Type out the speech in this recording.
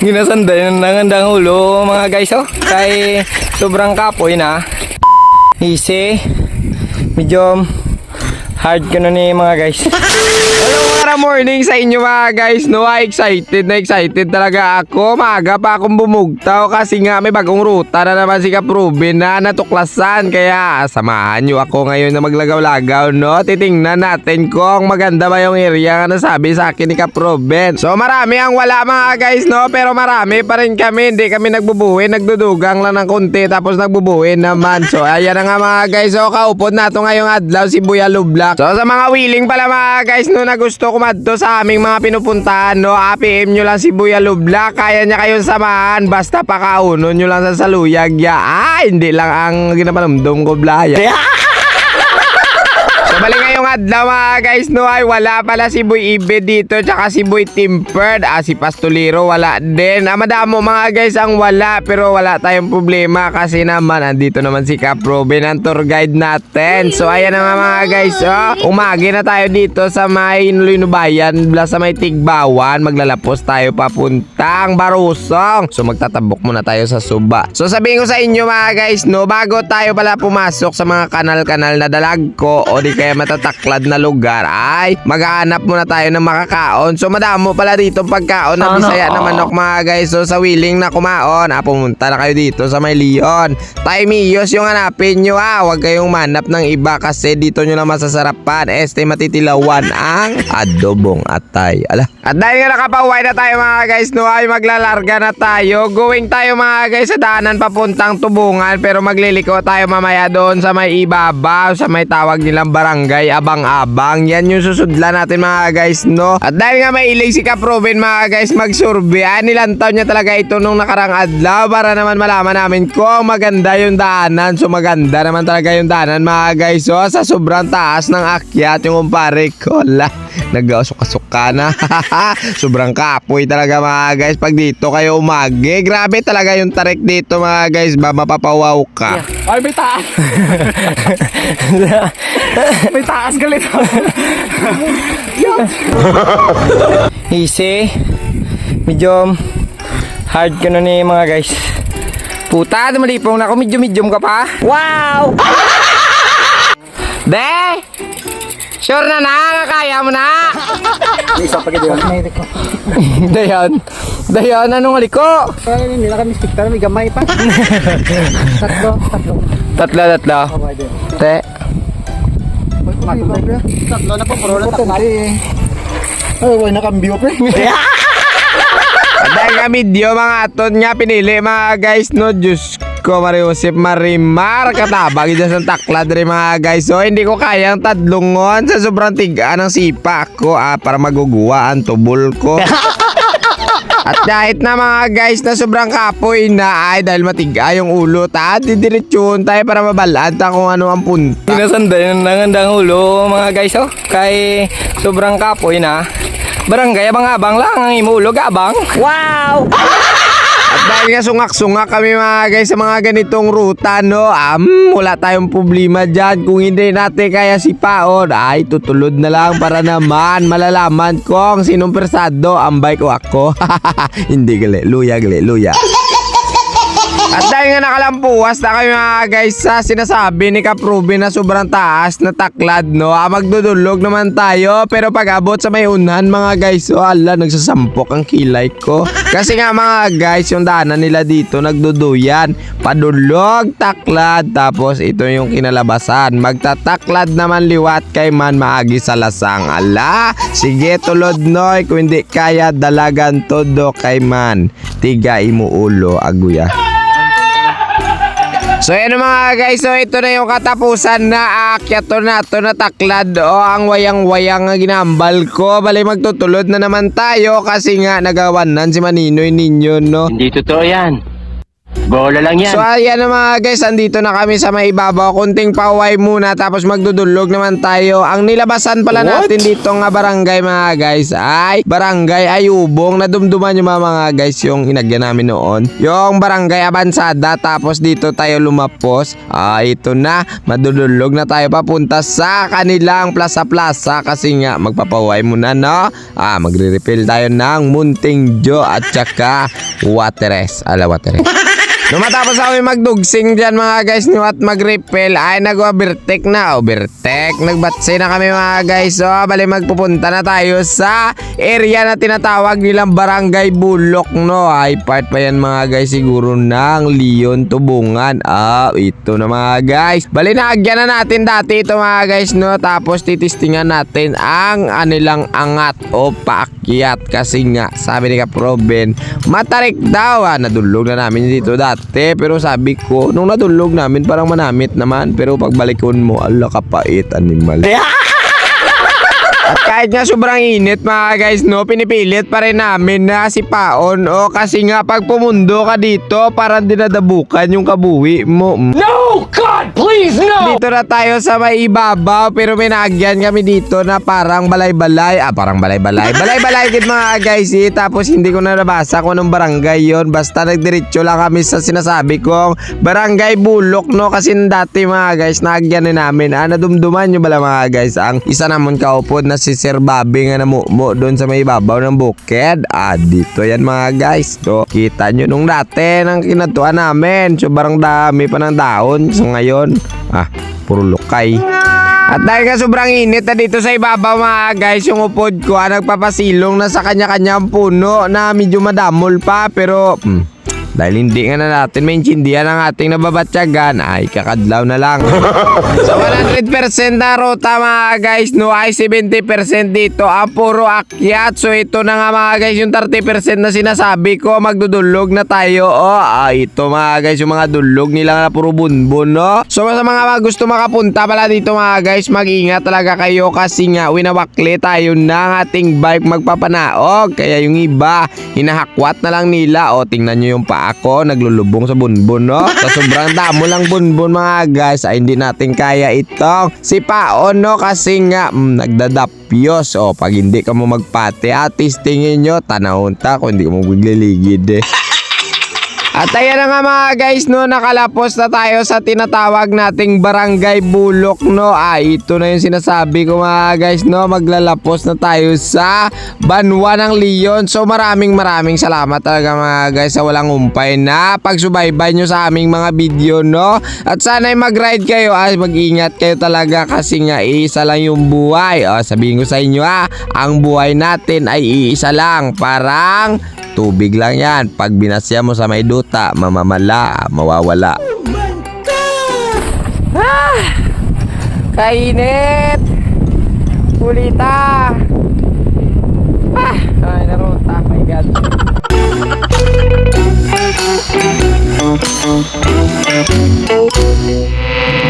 Ginasanday ng nangandang ulo mga guys oh. Kay sobrang kapoy na. Easy. Medyo hard ko na ni mga guys. Hello mga morning sa inyo mga guys. No ah, excited na excited talaga ako. Maaga pa akong bumugtaw kasi nga may bagong ruta na naman si Kaprubin na natuklasan. Kaya samahan nyo ako ngayon na maglagaw-lagaw no? Titingnan natin kung maganda ba yung area na nasabi sa akin ni Kaprubin so marami ang wala mga guys no? Pero marami pa rin kami. Hindi kami nagbubuhin nagdudugang lang ng konti tapos nagbubuhin naman. So ayan na nga mga guys. So kaupod na to ngayong adlaw si Buya Lublak so sa mga willing pala mga guys no na gusto kumadto sa aming mga pinupuntahan no? APM nyo lang si Buya Lublak kaya niya kayong samahan. Basta pakauno nyo lang sa saluyag. Ya. Ah hindi lang ang ginapanamdom ko blaya adlaw mga guys no ay wala pala si Boy Ibe dito tsaka si Boy Timpered. Ah si Pastolero wala din. Ah madamo mga guys ang wala pero wala tayong problema kasi naman andito naman si Cap Robin ang tour guide natin. So ayan na nga mga guys oh. Umagi na tayo dito sa may Lunubayan bla sa may Tigbawan. Maglalapos tayo papuntang Barusong. So magtatabok muna tayo sa Suba. So sabihin ko sa inyo mga guys no bago tayo pala pumasok sa mga kanal-kanal na dalag ko o di kaya matataklad na lugar. Ay maghahanap muna tayo ng makakaon. So madamo pala dito pagkaon na bisaya na manok mga guys. So sa willing na kumaon. Ah pumunta na kayo dito sa may Leon. Tayo miyos yung hanapin nyo. Ah huwag kayong manap ng iba kasi dito nyo lang masasarapan. Este matitilawan ang adobong atay. Ala. At dahil nga nakapauwi na tayo mga guys no ay maglalarga na tayo. Going tayo mga guys sa daanan papuntang tubungan. Pero magliliko tayo mamaya doon sa may ibabaw sa may tawag nilang barangay abang-abang. Yan yung susudlan natin mga guys no? At dahil nga may ilig si Kaproven mga guys magsurvey ah, nilantaw niya talaga ito nung nakarang adlaw para naman malaman namin kung maganda yung daanan. So maganda naman talaga yung daanan mga guys so sa sobrang taas ng akyat yung kumpare ko la nag-suka-suka na. Sobrang kapoy talaga mga guys pag dito kayo umagi. Grabe talaga yung tarik dito mga guys. Ba mapapawaw ka. Ay, may taas. may taas galit. Easy. Medyo hard ko na ni mga guys. Puta, dumalipong na ako. Medyo medium ka pa. Wow! Be! Sure na na, kaya mo na. Isa pa. May ko. Dayan. Dayan, anong aliko? Ay, hindi na kami stick tara, may gamay pa. tatlo, tatlo. Tatlo, tatlo. Okay Tatlo na po, puro na tatlo. Ay, wala na kambyo pre. Dahil nga video mga aton nga pinili mga guys no? Diyos ko Mariusip Marimar katabag dyan sa taklad rin mga guys. So hindi ko kayang tadlungon sa sobrang tigaan ng sipa ko ah, para maguguwa ang tubol ko At kahit na mga guys na sobrang kapoy na ay dahil matiga yung ulo ta didiretsyon tayo para mabalanta kung ano ang punta Ginasanday ng nangandang ulo mga guys oh. Kay sobrang kapoy na. Barangay abang-abang lang ang imulog abang. Wow! Dahil nga sungak-sungak kami mga guys sa mga ganitong ruta no, um, wala tayong problema dyan. Kung hindi natin kaya si Paon, ay tutulod na lang para naman malalaman kung sinong persado ang bike o ako. hindi gali, luya gali, luya. At dahil nga nakalampuas na kami mga guys sa sinasabi ni Kaprobe na sobrang taas na taklad no, ah, magdudulog naman tayo pero pag abot sa may unan mga guys, oh ala, nagsasampok ang kilay ko. Kasi nga mga guys, yung daanan nila dito nagduduyan, padulog, taklad, tapos ito yung kinalabasan. Magtataklad naman liwat kay man maagi sa lasang. Ala, sige tulod noy, kung hindi kaya dalagan todo kay man. Tiga imuulo, aguya. So yan mga guys, so ito na yung katapusan na aakyat to na to na taklad o ang wayang-wayang nga ginambal ko. Bali magtutulod na naman tayo kasi nga nagawanan si Maninoy ninyo no. Hindi totoo yan. Bola lang yan. So ayan na mga guys, andito na kami sa may ibabaw. Kunting paway muna tapos magdudulog naman tayo. Ang nilabasan pala natin dito nga barangay mga guys ay barangay Ayubong. Nadumduman yung mga, mga guys yung inagyan namin noon. Yung barangay Abansada tapos dito tayo lumapos. Ah, ito na. Madudulog na tayo papunta sa kanilang plaza-plaza kasi nga magpapaway muna no. Ah, magre-refill tayo ng Munting Jo at saka Wateres. Ala Wateres. Nung matapos kami magdugsing dyan mga guys nyo at mag-repel ay nag-overtake na. Overtake. Nagbatse na kami mga guys. So bali magpupunta na tayo sa area na tinatawag nilang Barangay Bulok no. Ay part pa yan mga guys siguro ng Leon Tubungan. Ah ito na mga guys. Bali naagyan na natin dati ito mga guys no. Tapos titistingan natin ang anilang angat o paakyat. Kasi nga sabi ni Kaproben matarik daw. Ah, nadulog na namin dito dati. Pero sabi ko, nung nadulog namin, parang manamit naman. Pero pagbalikon mo, ala kapait, animal. At kahit nga sobrang init mga guys no, pinipilit pa rin namin na si Paon o kasi nga pag pumundo ka dito parang dinadabukan yung kabuwi mo. No! God, please, no! Dito na tayo sa may ibabaw pero may naagyan kami dito na parang balay-balay. Ah, parang balay-balay. Balay-balay din mga guys eh. Tapos hindi ko na nabasa kung anong barangay yon Basta nagdiretso lang kami sa sinasabi kong barangay Bulok no. Kasi dati mga guys naagyan na namin. Ah, nadumduman nyo bala mga guys ang isa namon kaupod na si Sir Bobby nga namumo doon sa may ibabaw ng bukid. Ah, dito yan mga guys. So, kita nyo nung dati nang kinatuan namin. So, barang dami pa ng daon. So, ngayon, ah, puro lukay. At dahil nga sobrang init na dito sa ibabaw mga guys, yung upod ko ah, nagpapasilong na sa kanya-kanyang puno na medyo madamol pa pero hmm, dahil hindi nga na natin maintindihan ang ating nababatyagan ay kakadlaw na lang. so 100% na ruta mga guys no ay 70% dito ang puro akyat. So ito na nga mga guys yung 30% na sinasabi ko magdudulog na tayo. Oh, ah, ito mga guys yung mga dulog nila na puro bunbun no. So sa mga gusto makapunta pala dito mga guys mag-ingat talaga kayo kasi nga winawakli tayo ng ating bike magpapanaog. Kaya yung iba hinahakwat na lang nila. O tingnan nyo yung paa ko naglulubong sa bunbun no. Sa sobrang damo lang bunbun mga guys ay hindi natin kaya itong si Paon no kasi nga mm, nagdadapyos. O pag hindi ka mo magpate atis tingin nyo tanahon ta hindi ka mo magliligid eh. At ayan nga mga guys no, nakalapos na tayo sa tinatawag nating Barangay Bulok no. Ah, ito na yung sinasabi ko mga guys no, maglalapos na tayo sa Banwa ng Leon. So maraming maraming salamat talaga mga guys sa walang umpay na pagsubaybay nyo sa aming mga video no. At sana'y mag-ride kayo, ah, mag-ingat kayo talaga kasi nga iisa lang yung buhay. Oh, sabihin ko sa inyo ah, ang buhay natin ay iisa lang. Parang Tubig lang yan. Pag binasya mo sa may duta, mamamala, mawawala. Oh my God! Ah! Kainit! Pulita! Ah! Ay, naruta. Oh my God. Thank.